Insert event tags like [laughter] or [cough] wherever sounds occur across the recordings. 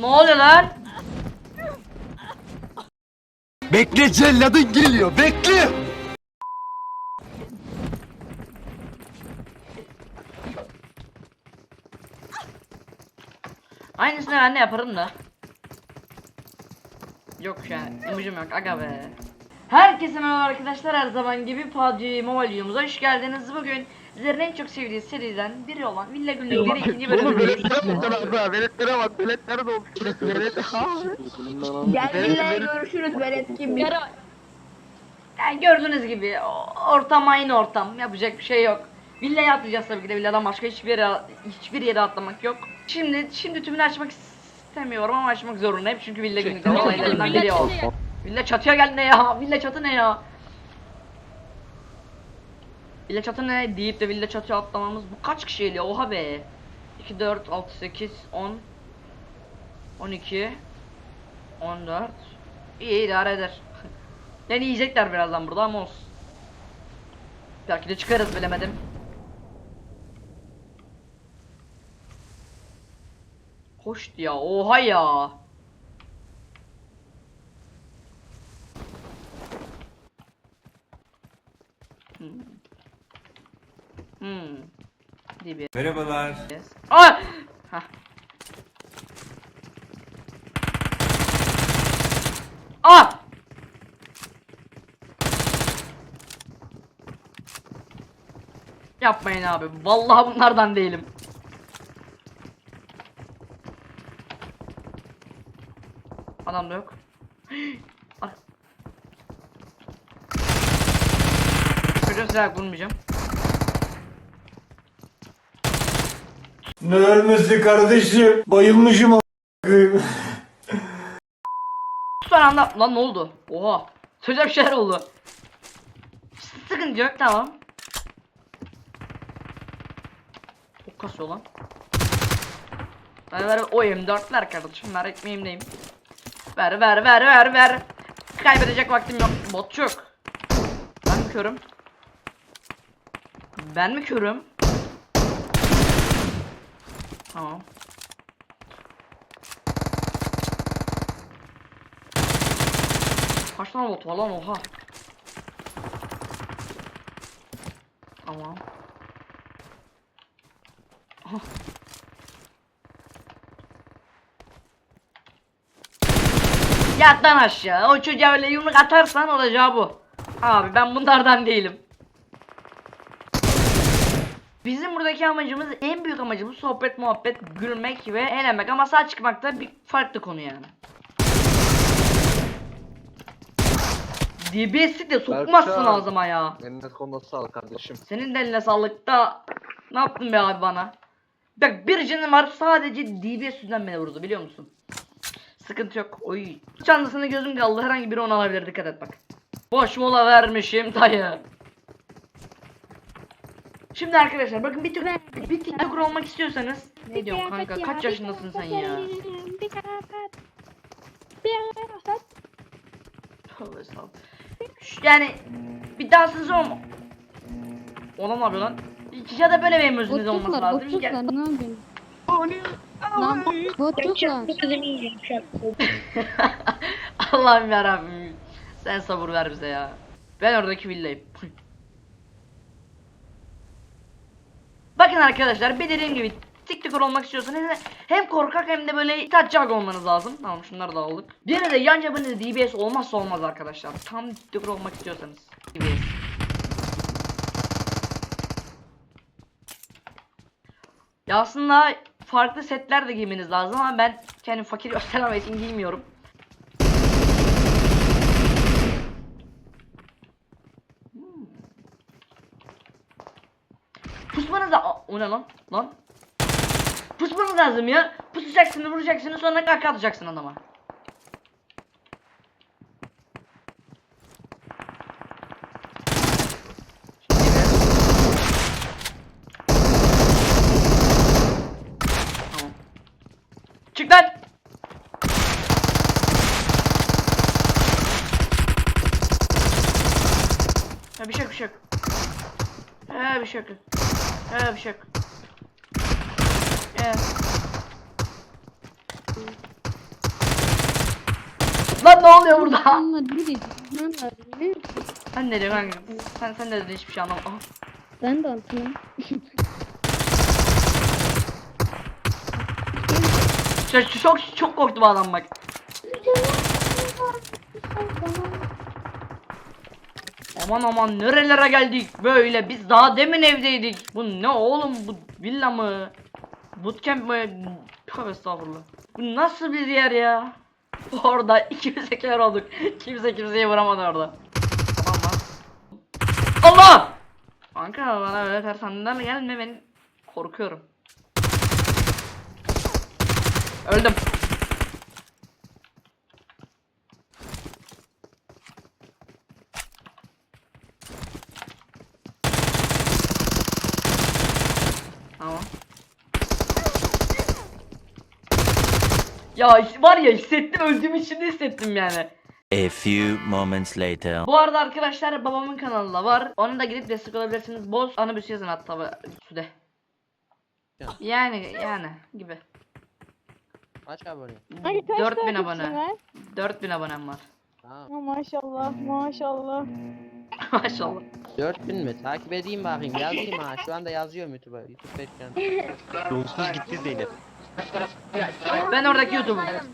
Ne oluyor lan? Bekle celladın geliyor bekle. Aynısını ben de yaparım da. Yok yani. Emojim yok. Aga be. Herkese merhaba arkadaşlar. Her zaman gibi PUBG Mobile videomuza hoş geldiniz. Bugün sizlerin en çok sevdiği seriden biri olan Villa Günlükleri ikinci Oğlum bölümündeyiz. veletlere bak abi veletlere bak veletlere dolmuş velet Gel Villa'ya görüşürüz velet gibi. Yani gördüğünüz gibi o- ortam aynı ortam. Yapacak bir şey yok. Villaya atlayacağız tabii ki de villadan başka hiçbir yere hiçbir yere atlamak yok. Şimdi şimdi tümünü açmak istemiyorum ama açmak zorundayım çünkü villa günlükleri olaylarından biri o. Villa çatıya gel ne ya? Villa çatı ne ya? Villa çatı ne deyip de villa çatıya atlamamız bu kaç kişiyle oha be. 2 4 6 8 10 12 14 İyi idare eder. [laughs] Yani yiyecekler birazdan burada ama olsun. Belki de çıkarız bilemedim. Hoştu ya oha ya. Merhabalar. Aa! Hah. Aa! Yapmayın abi. Vallahi bunlardan değilim. Adam da yok. Çocuğa silah vurmayacağım. Ne ölmesi kardeşim? Bayılmışım a**. Son anda lan ne oldu? Oha. Çocuğa bir şeyler oldu. Sıkıntı yok tamam. Çok kasıyor lan. Ver ver o M4 ver kardeşim ver ekmeğimdeyim. Ver ver ver ver ver. Kaybedecek vaktim yok. Bot yok. Ben mi körüm? Ben mi körüm? Tamam. Kaç tane bot var lan oha. Tamam. Aha. Aşağı. O çocuğa öyle yumruk atarsan olacağı bu. Abi ben bunlardan değilim. Bizim buradaki amacımız en büyük amacımız sohbet muhabbet gülmek ve eğlenmek ama sağ çıkmak da bir farklı konu yani. DBS'i de sokmazsın Berkcan. ağzıma ya. Eline koluna sağlık kardeşim. Senin de eline sağlık da ne yaptın be abi bana? Bak bir canım var sadece DBS yüzünden beni vurdu biliyor musun? Sıkıntı yok. Oy. Çantasında gözüm kaldı herhangi biri onu alabilir dikkat et bak. Boş mola vermişim dayı. Şimdi arkadaşlar bakın bir, tık, bir TikToker olmak istiyorsanız ne diyorsun kanka kaç yaşındasın sen ya? Bir kıyafet. Bir kıyafet. Tövbe estağfurullah. Yani bir dansınız olma. Ona ne yapıyor lan? Ya da böyle benim özünüz olması Botluklar, lazım. botluklar Gel- ne yapayım? Lan botluklar. An. [laughs] Allah'ım yarabbim. Sen sabır ver bize ya. Ben oradaki villayım. Bakın arkadaşlar bir dediğim gibi TikToker olmak istiyorsanız hem korkak hem de böyle itaatçak olmanız lazım. Tamam şunları da aldık. Bir de yan cebiniz DBS olmazsa olmaz arkadaşlar. Tam TikToker olmak istiyorsanız. DBS. Ya aslında farklı setler de giymeniz lazım ama ben kendim fakir göstermem için giymiyorum. Hmm. Pusmanız da Aa, o ne lan? Lan. Pusmanız lazım ya. Pusacaksın, vuracaksın sonra kaka atacaksın adama. Tamam. Çık bir şey bir şey bir şey. Ha bir şey yok. Ee. Lan ne oluyor burada? Onlar bir Onlar ne? Sen ne diyorsun kanka? Sen sen de hiçbir şey anlamadım. Ben de altına. Çok, çok, çok korktum adam bak. Aman aman nerelere geldik böyle biz daha demin evdeydik. Bu ne oğlum bu villa mı? Bootcamp mı? Tövbe estağfurullah. Bu nasıl bir yer ya? Orada [laughs] ikimiz kör olduk. Kimse kimseyi vuramadı orada. Tamam lan. Allah! Kanka bana öyle tersaneden gelme ben korkuyorum. Öldüm. Ya var ya hissettim öldüğümü şimdi hissettim yani. A few moments later. Bu arada arkadaşlar babamın kanalında var. Onu da gidip destek olabilirsiniz. Boz anabüs yazın hatta Sude. Yani yani gibi. Kaç abone? Ay, kaç 4000 takipçin abone. var? 4000 abonem var. Ha, Ha, maşallah maşallah. [laughs] Maşallah. 4000 mi? Takip edeyim bakayım. Yazayım ha. Şu anda yazıyorum YouTube'a. YouTube bekliyorum. Yolsuz gitti Zeynep. Ben oradaki YouTube'um. Adayım.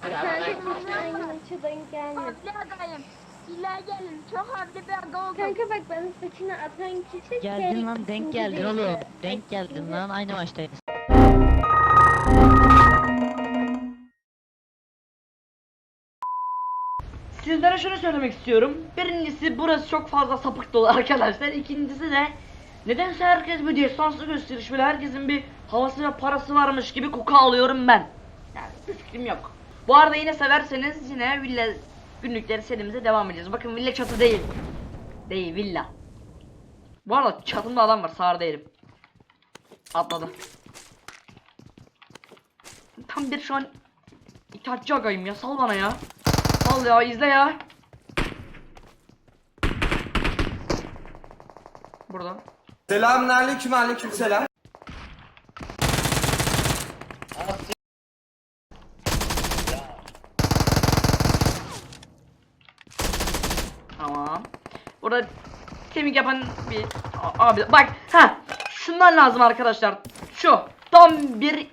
İlla gelin. Çok havli bir ada oldum. Kanka bak bana saçını atan kişi Geldin lan denk geldin oğlum. Denk geldin lan aynı maçtayız. Sizlere şunu söylemek istiyorum. Birincisi burası çok fazla sapık dolu arkadaşlar. İkincisi de nedense herkes bir destansı gösteriş böyle herkesin bir havası ve parası varmış gibi koku alıyorum ben. Yani bir fikrim yok. Bu arada yine severseniz yine villa günlükleri serimize devam edeceğiz. Bakın villa çatı değil. Değil villa. Bu arada çatımda adam var sağır değilim. Atladı. Tam bir şu an itaatçı agayım ya sal bana ya. Al ya izle ya. Burada. Selamünaleyküm aleykümselam. Tamam. Burada kemik yapan bir A- abi bak ha şundan lazım arkadaşlar. Şu tam bir i-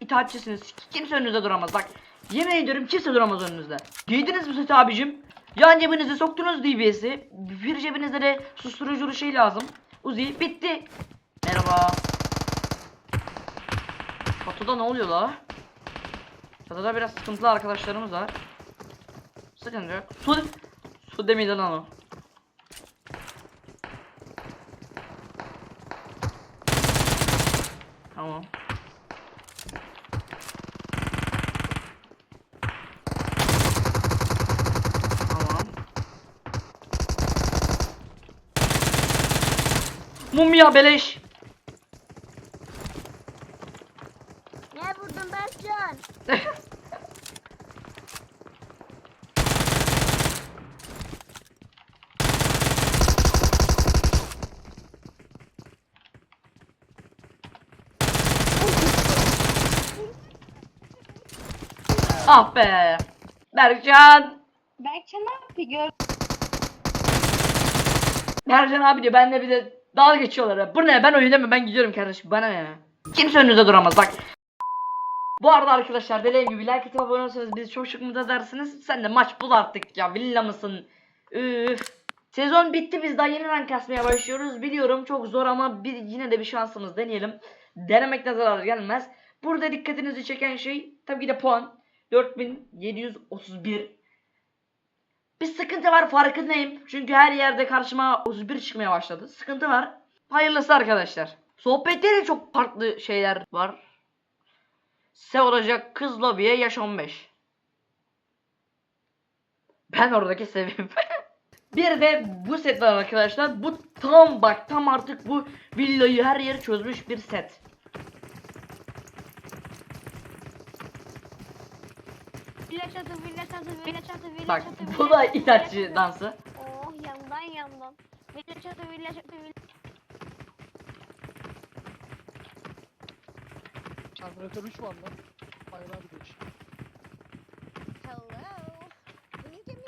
itaatçisiniz. Kimse önünüzde duramaz. Bak yemin ediyorum kimse duramaz önünüzde. Giydiniz mi seti abicim? Yan cebinize soktunuz DBS'i. Bir cebinizde de susturuculu şey lazım. Uzi bitti. Merhaba. Çatıda ne oluyor la? Çatıda biraz sıkıntılı arkadaşlarımız var. Sıkıntı yok. Su, su demeydi lan o. Tamam. Mumya beleş. Ne vurdun Berkcan? ah be. Berkcan. Berkcan ne yaptı gör? Berkcan abi diyor benle bir de dalga geçiyorlar ya. Bu ne ben oynamıyorum ben gidiyorum kardeşim bana ne? Kimse önünüzde duramaz bak. Bu arada arkadaşlar dediğim gibi like atıp abone olursanız bizi çok çok mutlu edersiniz. Sen de maç bul artık ya villa mısın? Üf. Sezon bitti biz daha yeni rank kasmaya başlıyoruz. Biliyorum çok zor ama bir, yine de bir şansımız deneyelim. Denemekten zarar gelmez. Burada dikkatinizi çeken şey tabii ki de puan. 4731 bir sıkıntı var farkındayım. Çünkü her yerde karşıma 31 çıkmaya başladı. Sıkıntı var. Hayırlısı arkadaşlar. Sohbette de çok farklı şeyler var. Sev olacak kız lobiye yaş 15. Ben oradaki sevim. [laughs] bir de bu set var arkadaşlar. Bu tam bak tam artık bu villayı her yeri çözmüş bir set. Villa çatı, villa çatı, villa çatı, villa Bak çatı. bu da çatı. dansı. Oh yandan yandan. Villa çatı, villa çatı, villa Karbüratör 3 var lan. Bayrağı bir değiş. Hello. Will you give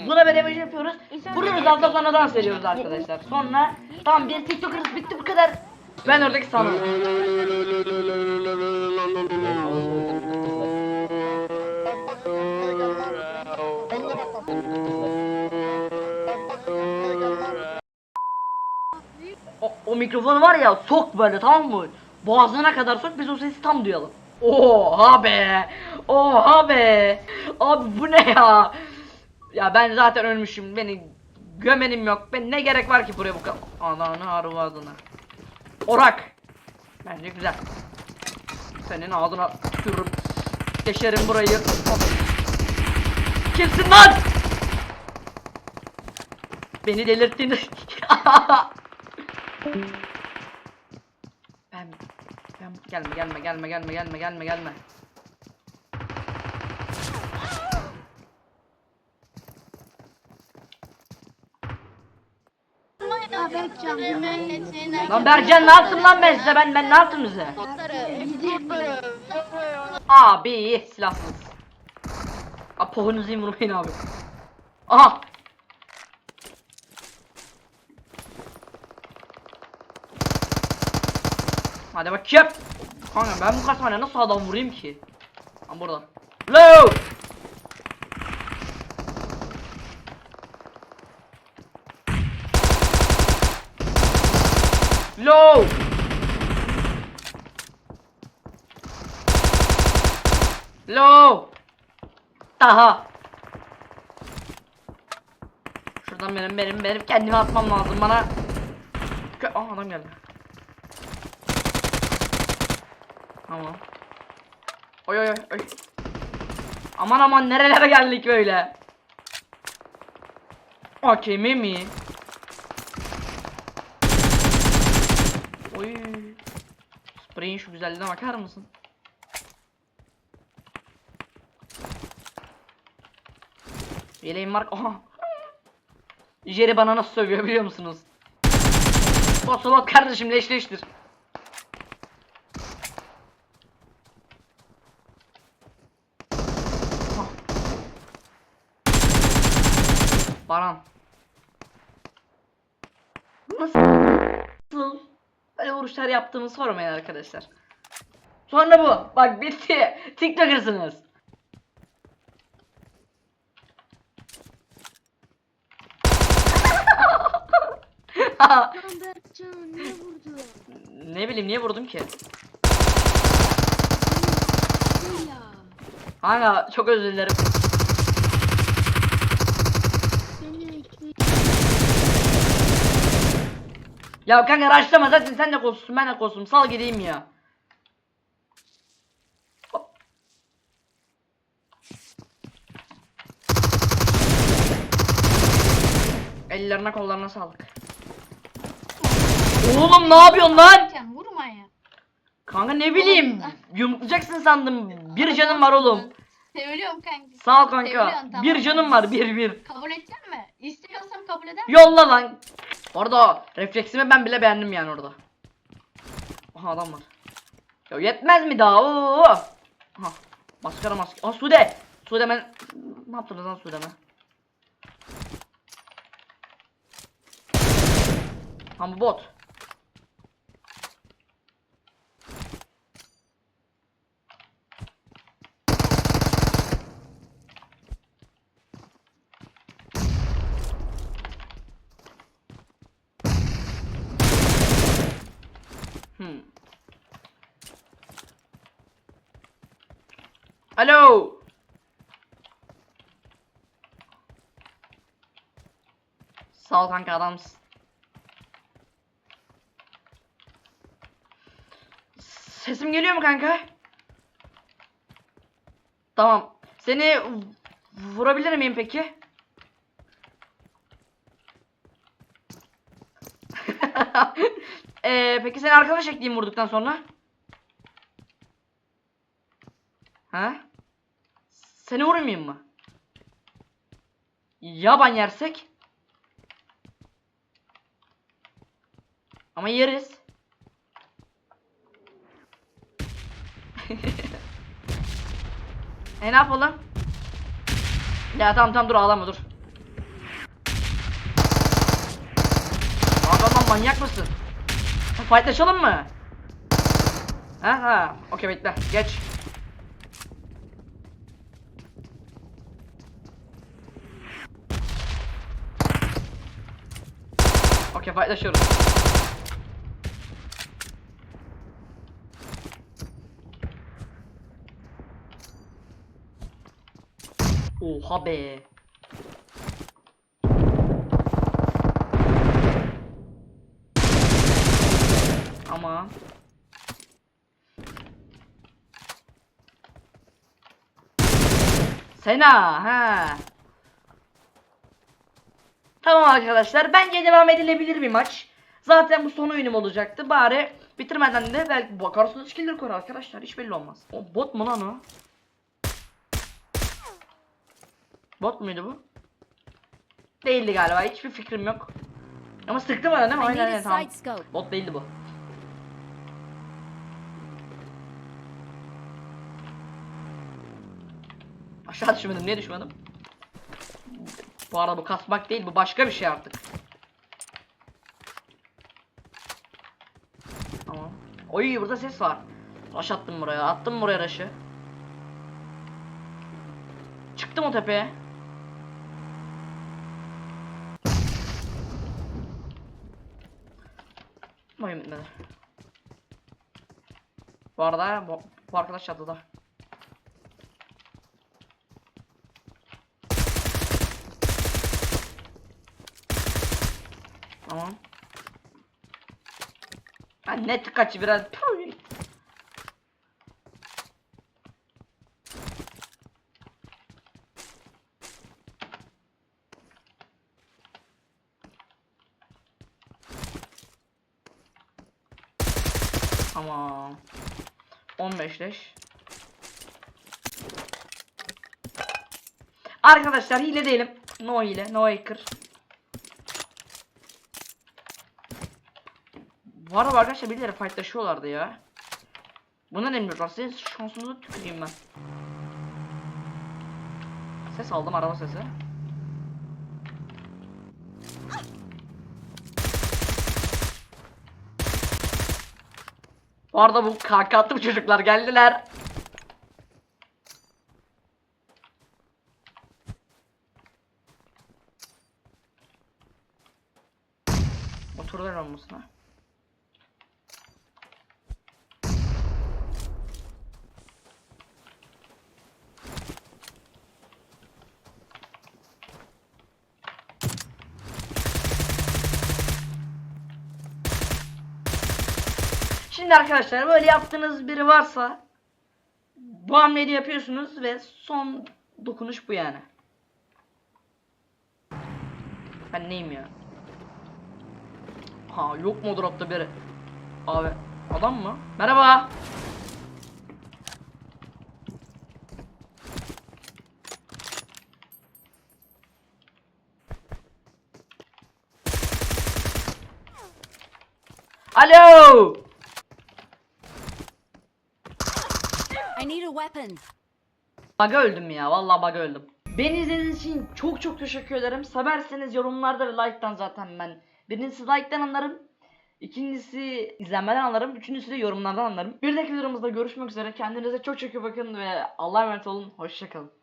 me Buna böyle emoji yapıyoruz. Vuruyoruz altta sonra dans ediyoruz arkadaşlar. Sonra tamam bir TikTok'ımız bitti bu kadar. Ben oradaki sanırım. O, o mikrofonu var ya sok böyle tamam mı? Boğazına kadar sok biz o sesi tam duyalım. Oha be! Oha be! Abi bu ne ya? Ya ben zaten ölmüşüm. Beni gömenim yok. Ben ne gerek var ki buraya bu kadar? Ananı arvadına. Orak. Bence güzel. Senin ağzına tükürürüm. Deşerim burayı. Kimsin lan? Beni delirttin. [laughs] ben ben gelme gelme gelme gelme gelme gelme gelme. Lan Bercan ne yaptım lan ben size ben ben ne yaptım size? Abi silahsız. Abi pohunuzu vurmayın abi. Aha. Hadi bakayım. Kanka ben bu kasmana nasıl adam vurayım ki? Ben burada. Low. Low. Low. Daha. Şuradan benim benim benim kendimi atmam lazım bana. Kö Aa adam geldi. Tamam. Oy oy oy. Aman aman nerelere geldik böyle. Hakemi mi? Oy. Spray'in şu güzelliğine bakar mısın? Yeleğim var. Aha. Jerry bana nasıl sövüyor biliyor musunuz? Ocelot kardeşim leşleştir. Baran. Nasıl? Böyle vuruşlar yaptığımız sormayın arkadaşlar. Sonra bu. Bak bitti. [laughs] TikToker'sınız. [laughs] ne bileyim niye vurdum ki? Hala çok özür dilerim. Ya kanka raşlama zaten sen de kolsuzsun ben de kolsuzum sal gideyim ya. Hop. Ellerine kollarına sağlık. Oğlum ne yapıyorsun lan? Vurma ya. Kanka ne bileyim yumrulacaksın sandım. Bir canım var oğlum. Seviyorum kanka. Sağ ol kanka. Seviyorum, tamam. Bir canım var bir bir. Kabul edecek mi? İstiyorsam kabul eder misin? Yolla lan. Orada refleksimi ben bile beğendim yani orada. Aha adam var. Ya yetmez mi daha? Oo. Aha. Maskara maske. Aa Sude. Sude ben ne yaptınız lan Sude ben? Ha bu bot. Hmm. Alo. Sağ ol kanka adamsın. Sesim geliyor mu kanka? Tamam. Seni vurabilir miyim peki? [laughs] Ee, peki seni arkadaş ekleyeyim vurduktan sonra? Ha? Seni vurmayayım mı? Ya ban yersek? Ama yeriz. [laughs] e ne yapalım? Ya tamam tamam dur ağlama dur. Adam manyak mısın? Fightlaşalım mı? Ha ha. Okey bekle. Geç. Okey fightlaşıyoruz. Oha be. Ama Sena ha. Tamam arkadaşlar bence devam edilebilir bir maç. Zaten bu son oyunum olacaktı. Bari bitirmeden de belki bakarsınız skiller koyar arkadaşlar. Hiç belli olmaz. O bot mu lan o? Bot muydu bu? Değildi galiba. Hiçbir fikrim yok. Ama sıktı bana değil mi? Aynen aynen tamam. Bot değildi bu. Aşağı düşmedim. Niye düşmedim? Bu arada bu kasmak değil. Bu başka bir şey artık. Tamam. Oy burada ses var. Rush attım buraya. Attım buraya rush'ı. Çıktım o tepeye. Oyun bitmedi. Bu arada bu, bu arkadaş çatıda. Tamam. Ben net kaç biraz. Puh. Tamam. 15 leş. Arkadaşlar hile değilim. No hile, no hacker. Bu arada arkadaşlar birileri fightlaşıyorlardı ya. Buna ne bilmiyorlar? Sizin şansınıza tüküreyim ben. Ses aldım araba sesi. Bu arada bu kaka attım çocuklar geldiler. Motorlar olmasına. Şimdi arkadaşlar böyle yaptığınız biri varsa bu hamleyi yapıyorsunuz ve son dokunuş bu yani. Ben neyim ya? Ha yok mu dropta biri? Abi adam mı? Merhaba. Alo. I need a weapon. Bug'a öldüm ya. Vallahi bug'a öldüm. Beni izlediğiniz için çok çok teşekkür ederim. Severseniz yorumlarda ve like'tan zaten ben. Birincisi like'tan anlarım. İkincisi izlenmeden anlarım. Üçüncüsü de yorumlardan anlarım. Bir dahaki videomuzda görüşmek üzere. Kendinize çok çok iyi bakın ve Allah'a emanet olun. Hoşçakalın.